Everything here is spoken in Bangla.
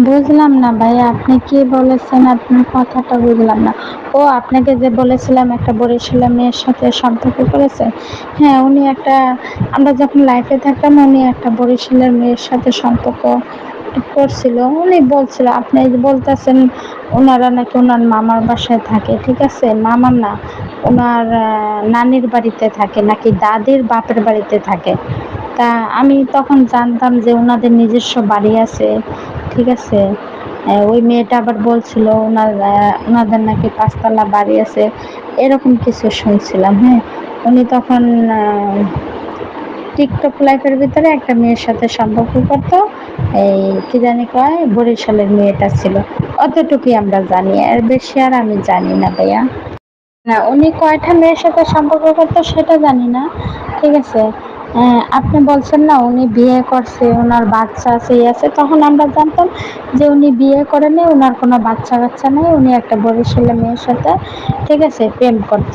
বুঝলাম না ভাইয়া আপনি কি বলেছেন আপনার কথাটা বুঝলাম না। ও আপনাকে যে বলেছিলাম একটা বরিশালের মেয়ের সাথে সম্পর্ক করেছে। হ্যাঁ, উনি একটা আমরা যখন লাইফে থাকতাম উনি একটা বরিশালের মেয়ের সাথে সম্পর্ক করছিল। উনি বলছিল আপনি বলতেছেন উনারা নাকি ওনার মামার বাসায় থাকে। ঠিক আছে? মামার না, ওনার নানির বাড়িতে থাকে নাকি দাদির বাপের বাড়িতে থাকে। তা আমি তখন জানতাম যে ওনাদের নিজস্ব বাড়ি আছে। ঠিক আছে? ওই মেয়েটা আবার বলছিল উনার আ উনাদের নাকি ৫ তলা বাড়ি আছে। এরকম কিছু শুনছিলাম, হ্যাঁ? উনি তখন টিকটক লাইফের ভিতরে একটা মেয়ের সাথে সম্পর্ক করত। এই কি জানি কয় বরিশালের মেয়েটা ছিল। অতটুকুই আমরা জানি। এর বেশি আর আমি জানি না ভাইয়া। না, উনি কয়টা মেয়ের সাথে সম্পর্ক করতো সেটা জানি না। ঠিক আছে? অ্যা আপনি বলছেন না উনি বিয়ে করছে, ওনার বাচ্চা আছে, আছে। তখন আমরা জানতাম যে উনি বিয়ে করেনি, ওনার কোনো বাচ্চা-কাচ্চা নেই উনি একটা বরিশালের মেয়ের সাথে ঠিক আছে? প্রেম করত।